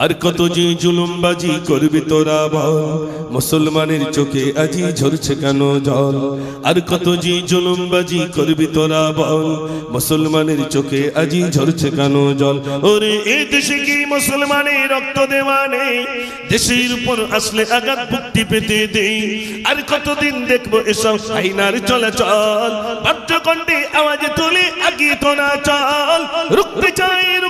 আর কত যে জুলুমবাজি করবি তোরা বল? মুসলমানের চোখে আজি ঝরছে কেন জল? আর কত যে জুলুমবাজি করবি তোরা বল? মুসলমানের চোখে আজি ঝরছে কেন জল? ওরে এই দেশে কি মুসলমানের রক্ত দেওয়া নেই? দেশের উপর আসলে আঘাত মুক্তি পেতে দেই। আর কতদিন দেখব এসব আইনার চলাচল? বাদ্যকণ্ঠে আওয়াজ তুলে আগিয়ে তোরা চল। রুখতে চাই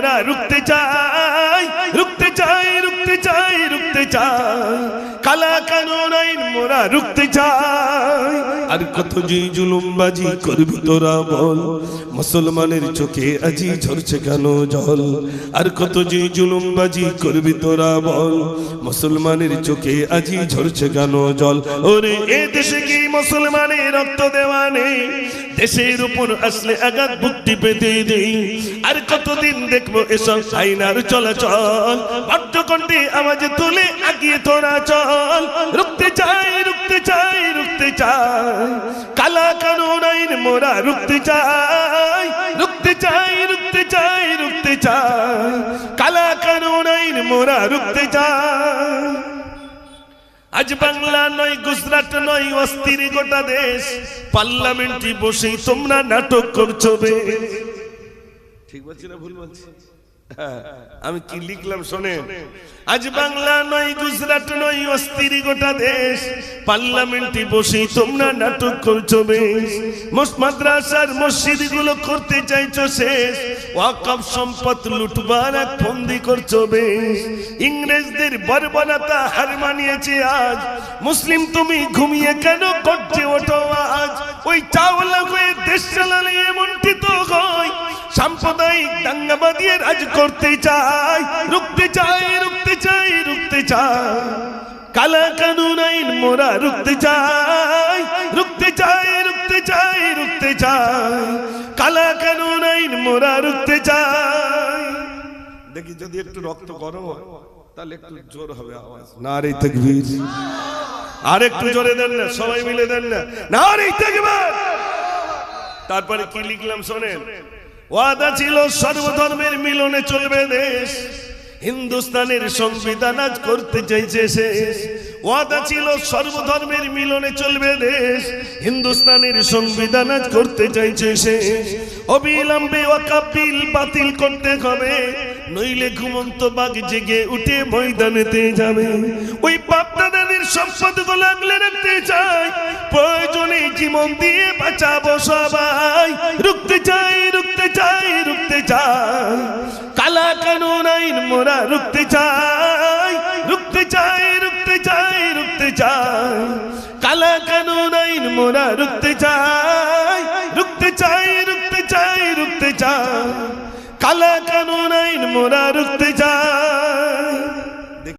আইন রুখতে চাই রুখতে চাই রুখতে চাই রুখতে চাই কালা কানুন আইন মোরা রুখতে চাই আর কত যে জুলুমবাজি করবি তোরা বল? মুসলমানের চোখে আজি ঝরছে কেন জল? আর কত যে জুলুমবাজি করবি তোরা বল? মুসলমানের চোখে আজি ঝরছে কেন জল? ওরে, এ দেশে কি মুসলমানের রক্ত দেওয়া নেই? দেশের উপর আসলে আঘাত মুক্তি পেতে দেই আর কতদিন দেখব এসব আইনার চলাচল? বাদ্যকণ্ঠে আওয়াজ তুলে আগিয়ে তোরা চল। রুখতে চাই রুখতে চাই চাই। কালা কানুন মোরা রুখতে চাই। রুখতে চাই রুখতে চাই রুখতে চাই। কালা কানুন মোরা রুখতে চাই। আজ বাংলা নয়, গুজরাট নয়, অস্থির গোটা দেশ। পার্লামেন্টে বসেই তোমরা নাটক করছ বে। ঠিক বলছি না, ভুল বলছি? আমি কি লিখলাম শোনেন? আজ বাংলা নয় গুজরাট নয় অস্থির গোটা দেশ। পার্লামেন্টে বসেই তোমরা নাটক করছ বেশ। মাদ্রাসার মসজিদগুলো করতে চাইছো শেষ। ওয়াকফ সম্পদ লুটবার এক ফন্দি করছ বেশ। ইংরেজদের বর্বরতা হার মানিয়েছে আজ। মুসলিম তুমি ঘুমিয়ে কেন করছে ওঠো আজ? ওই চাওলা হয়ে দেশ চালালে এমনটি তো হয়। সাম্প্রদায়িক দাঙ্গা বাঁধিয়ে রাজ করতে চাই। রুখতে চাই রুখতে চাই রুখতে চাই। কালা কানুন আইন মোরা রুখতে চাই। রুখতে চাই রুখতে চাই রুখতে চাই। কালা কানুন আইন মোরা রুখতে চাই। দেখি যদি একটু রক্ত গরম হয় তাহলে একটু জোর হবে আওয়াজ। নারী তকবীর। আর একটু জোরে দেন না সবাই মিলে দেন না। নারী তকবীর! তারপরে কি লিখলাম শোনেন? ওয়াদা ছিল সর্বধর্মের মিলনে চলবে দেশ। হিন্দুস্তানের সংবিধান আজ করতে চাইছে শেষ ওয়াদা ছিল সর্বধর্মের মিলনে চলবে দেশ। হিন্দুস্তানের সংবিধান আজ করতে চাইছে শেষ অবিলম্বে ওয়াকাবিল বাতিল করতে হবে। নইলে ঘুমন্ত বাঘ জেগে উঠে ময়দানেতে যাবে। ওই বাপদাদাদের সম্পদগুলো আগলে রাখতে চাই প্রয়োজনে জীবন দিয়ে বাঁচাবো সবাই। রুখতে চাই রুখতে চাই রুখতে চাই কালা কানুন আইন মোরা রুখতে চাই রুখতে চাই রুখতে চাই রুখতে চাই কালা কানুন আইন মোরা রুখতে চাই রুখতে চাই রুখতে চাই রুখতে চাই কালা কানুন আইন মোরা রুখতে চাই